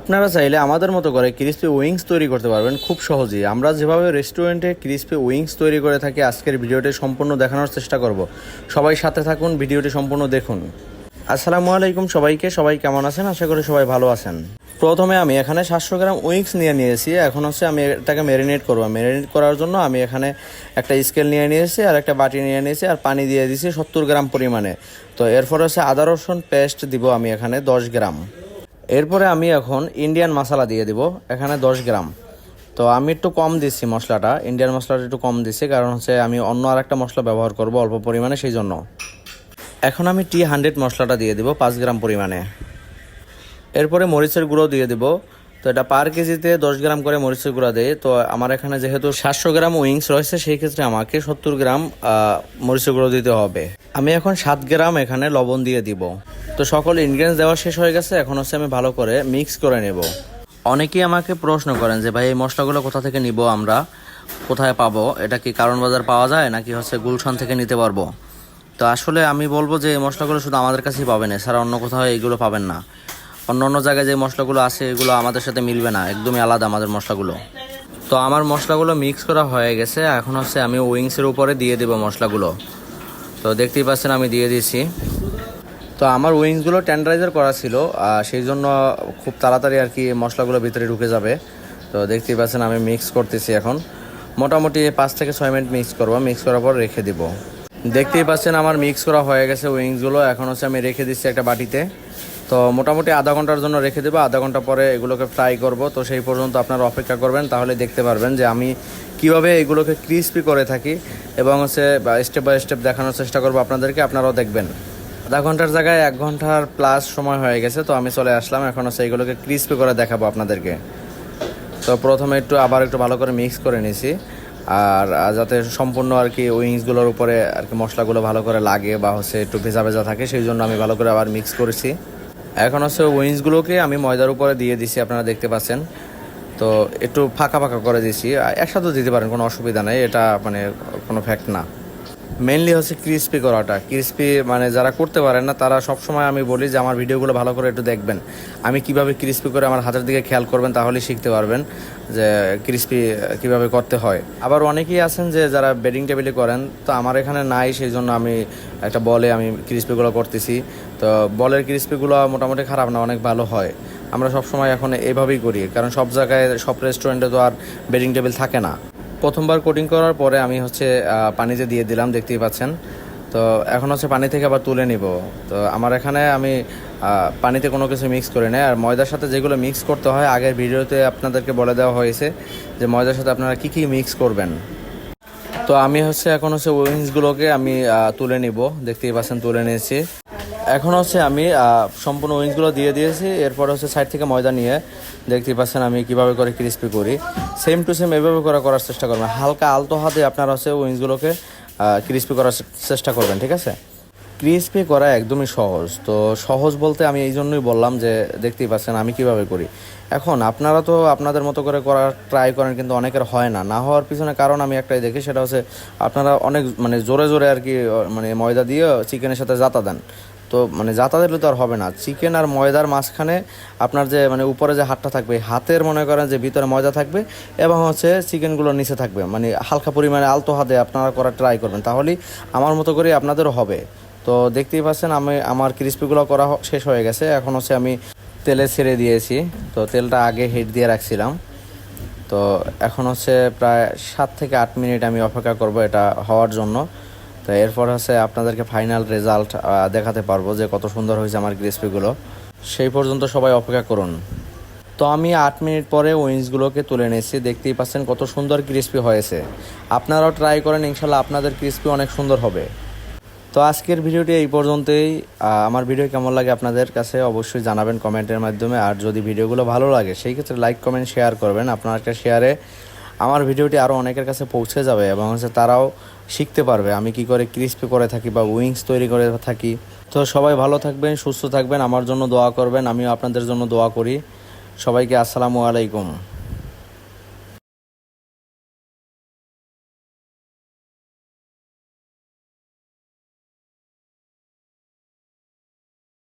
আপনারা চাইলে আমাদের মতো করে ক্রিসপি উইংস তৈরি করতে পারবেন খুব সহজেই। আমরা যেভাবে রেস্টুরেন্টে ক্রিসপি উইংস তৈরি করে থাকি, আজকের ভিডিওটি সম্পূর্ণ দেখানোর চেষ্টা করব। সবাই সাথে থাকুন, ভিডিওটি সম্পূর্ণ দেখুন। আসসালামু আলাইকুম সবাইকে, সবাই কেমন আছেন? আশা করি সবাই ভালো আছেন। প্রথমে আমি এখানে সাতশো গ্রাম উইংস নিয়ে নিয়েছি। এখন হচ্ছে আমি এটাকে ম্যারিনেট করব। ম্যারিনেট করার জন্য আমি এখানে একটা স্কেল নিয়ে নিয়েছি আর একটা বাটি নিয়ে নিয়েছি আর পানি দিয়ে দিয়েছি সত্তর গ্রাম পরিমাণে। তো এরপর হচ্ছে আদা রসুন পেস্ট দিব আমি এখানে দশ গ্রাম। এরপরে আমি এখন ইন্ডিয়ান মশলা দিয়ে দিব, এখানে দশ গ্রাম। তো আমি একটু কম দিচ্ছি মশলাটা ইন্ডিয়ান মশলাটা একটু কম দিচ্ছি, কারণ হচ্ছে আমি অন্য আর একটা মশলা ব্যবহার করব অল্প পরিমাণে, সেই জন্য। এখন আমি টি হান্ড্রেড মশলাটা দিয়ে দিব, পাঁচ গ্রাম পরিমাণে। এরপরে মরিচের গুঁড়ো দিয়ে দিব, তো এটা পার কেজিতে দশ গ্রাম করে মরিচের গুঁড়া দেয় তো আমার এখানে যেহেতু সাতশো গ্রাম উইংস রয়েছে, সেই ক্ষেত্রে আমাকে সত্তর গ্রাম মরিচের গুঁড়ো দিতে হবে। আমি এখন সাত গ্রাম এখানে লবণ দিয়ে দিব। তো সকল ইনগ্রেডিয়েন্টস দেওয়া শেষ হয়ে গেছে, এখন হচ্ছে আমি ভালো করে মিক্স করে নেব। অনেকেই আমাকে প্রশ্ন করেন যে, ভাই, এই মশলাগুলো কোথা থেকে নিব আমরা? কোথায় পাবো? এটা কি কারণ বাজার পাওয়া যায় নাকি হচ্ছে গুলশান থেকে নিতে পারব? তো আসলে আমি বলব যে, এই মশলাগুলো শুধু আমাদের কাছেই পাবেন, এছাড়া অন্য কোথাও এইগুলো পাবেন না। অন্য অন্য জায়গায় যে মশলাগুলো আছে, এগুলো আমাদের সাথে মিলবে না, একদমই আলাদা আমাদের মশলাগুলো। তো আমার মশলাগুলো মিক্স করা হয়ে গেছে, এখন হচ্ছে আমি উইংসের উপরে দিয়ে দেবো মশলাগুলো। তো দেখতেই পাচ্ছেন আমি দিয়ে দিয়েছি। তো আমার উইংসগুলো টেন্ডারাইজার করা ছিল সেই জন্য খুব তাড়াতাড়ি আর কি মশলাগুলো ভিতরে ঢুকে যাবে। তো দেখতেই পাচ্ছেন আমি মিক্স করতেছি এখন। মোটামুটি পাঁচ থেকে ছয় মিনিট মিক্স করব। মিক্স করার পর রেখে দিব। দেখতেই পাচ্ছেন আমার মিক্স করা হয়ে গেছে উইংসগুলো এখন হচ্ছে আমি রেখে দিচ্ছি একটা বাটিতে। তো মোটামুটি আধা ঘণ্টার জন্য রেখে দেবো। আধা ঘণ্টা পরে এগুলোকে ফ্রাই করব। তো সেই পর্যন্ত আপনারা অপেক্ষা করবেন, তাহলে দেখতে পারবেন যে আমি কীভাবে এগুলোকে ক্রিস্পি করে থাকি এবং হচ্ছে স্টেপ বাই স্টেপ দেখানোর চেষ্টা করব আপনাদেরকে। আপনারাও দেখবেন। আধা ঘণ্টার জায়গায় এক ঘণ্টার প্লাস সময় হয়ে গেছে, তো আমি চলে আসলাম। এখন হচ্ছে এইগুলোকে ক্রিস্পি করে দেখাবো আপনাদেরকে। তো প্রথমে একটু আবার একটু ভালো করে মিক্স করে নিছি। আর যাতে সম্পূর্ণ আর কি উইংসগুলোর উপরে আর কি মশলাগুলো ভালো করে লাগে বা হচ্ছে একটু ভেজা ভেজা থাকে, সেই জন্য আমি ভালো করে আবার মিক্স করেছি। এখন হচ্ছে উইংসগুলোকে আমি ময়দার উপরে দিয়ে দিছি, আপনারা দেখতে পাচ্ছেন। তো একটু ফাঁকা ফাঁকা করে দিছি। একসাথেও দিতে পারেন, কোনো অসুবিধা নেই। এটা মানে কোনো ফ্যাক্ট না। মেনলি হচ্ছে ক্রিস্পি করাটা। ক্রিস্পি মানে যারা করতে পারেন না, তারা সবসময় আমি বলি যে, আমার ভিডিওগুলো ভালো করে একটু দেখবেন। আমি কীভাবে ক্রিস্পি করে আমার হাতের দিকে খেয়াল করবেন, তাহলেই শিখতে পারবেন যে ক্রিস্পি কীভাবে করতে হয়। আবার অনেকেই আছেন যে, যারা বেডিং টেবিলে করেন, তো আমার এখানে নাই সেই জন্য আমি একটা বলে আমি ক্রিস্পিগুলো করতেছি। তো বলের ক্রিস্পিগুলো মোটামুটি খারাপ না, অনেক ভালো হয়। আমরা সবসময় এখন এইভাবেই করি, কারণ সব জায়গায়, সব রেস্টুরেন্টে তো আর বেডিং টেবিল থাকে না। প্রথমবার কোটিং করার পরে আমি হচ্ছে আহ, পানিতে দিয়ে দিলাম দেখতেই পাচ্ছেন। তো এখন হচ্ছে পানি থেকে আবার তুলে নিব। তো আমার এখানে আমি পানিতে কোনো কিছু মিক্স করি না আর ময়দার সাথে যেগুলো মিক্স করতে হয় আগের ভিডিওতে আপনাদেরকে বলে দেওয়া হয়েছে যে ময়দার সাথে আপনারা কী কী মিক্স করবেন। তো আমি হচ্ছে এখন হচ্ছে উইংসগুলোকে আমি তুলে নিব। দেখতেই পাচ্ছেন তুলে নিয়েছি। এখন হচ্ছে আমি সম্পূর্ণ উইংসগুলো দিয়ে দিয়েছি। এরপর হচ্ছে সাইড থেকে ময়দা নিয়ে দেখতেই পাচ্ছেন আমি কীভাবে করে ক্রিস্পি করি। সেম টু সেম এভাবে করে করার চেষ্টা করবেন। হালকা আলতো হাতে আপনারা হচ্ছে উইংসগুলোকে ক্রিস্পি করার চেষ্টা করবেন, ঠিক আছে? ক্রিস্পি করা একদমই সহজ। তো সহজ বলতে আমি এই জন্যই বললাম যে, দেখতেই পাচ্ছেন আমি কীভাবে করি। এখন আপনারা তো আপনাদের মতো করে করার ট্রাই করেন, কিন্তু অনেকের হয় না। না হওয়ার পিছনে কারণ আমি একটাই দেখি, সেটা হচ্ছে আপনারা অনেক মানে জোরে জোরে আর কি মানে ময়দা দিয়ে চিকেনের সাথে জাতা দেন। তো মানে জাতা দিলে তো আর হবে না। চিকেন আর ময়দার মাঝখানে আপনার যে মানে উপরে যে হাতটা থাকবে হাতের মনে করেন যে ভিতরে ময়দা থাকবে এবং হচ্ছে চিকেনগুলো নিচে থাকবে। মানে হালকা পরিমাণে আলতো হাতে আপনারা করার ট্রাই করবেন। তাহলেই আমার মতো করে আপনাদেরও হবে। তো দেখতেই পাচ্ছেন আমি, আমার ক্রিস্পিগুলো করা শেষ হয়ে গেছে। এখন হচ্ছে আমি তেলে ছেড়ে দিয়েছি। তো তেলটা আগে হিট দিয়ে রাখছিলাম। তো এখন হচ্ছে প্রায় সাত থেকে আট মিনিট আমি অপেক্ষা করব এটা হওয়ার জন্য। তো এরপর হচ্ছে আপনাদেরকে ফাইনাল রেজাল্ট দেখাতে পারব যে কত সুন্দর হয়েছে আমার ক্রিস্পিগুলো সেই পর্যন্ত সবাই অপেক্ষা করুন। তো আমি আট মিনিট পরে উইংসগুলোকে তুলে নিয়েছি। দেখতেই পাচ্ছেন কত সুন্দর ক্রিস্পি হয়েছে। আপনারাও ট্রাই করেন, ইনশাল্লাহ আপনাদের ক্রিস্পি অনেক সুন্দর হবে। তো আজকের ভিডিওটি এই পর্যন্তই। আমার ভিডিও কেমন লাগে আপনাদের কাছে অবশ্যই জানাবেন কমেন্টের মাধ্যমে। আর যদি ভিডিওগুলো ভালো লাগে, সেই ক্ষেত্রে লাইক কমেন্ট শেয়ার করবেন। আপনার একটা শেয়ারে আমার ভিডিওটি আরও অনেকের কাছে পৌঁছে যাবে এবং হচ্ছে তারাও শিখতে পারবে। আমি কি করে ক্রিস্পি করে থাকি বা উইংস তৈরি করে থাকি? তো সবাই ভালো থাকবেন, সুস্থ থাকবেন, আমার জন্য দোয়া করবেন, আমিও আপনাদের জন্য দোয়া করি। সবাইকে আসসালামু আলাইকুম।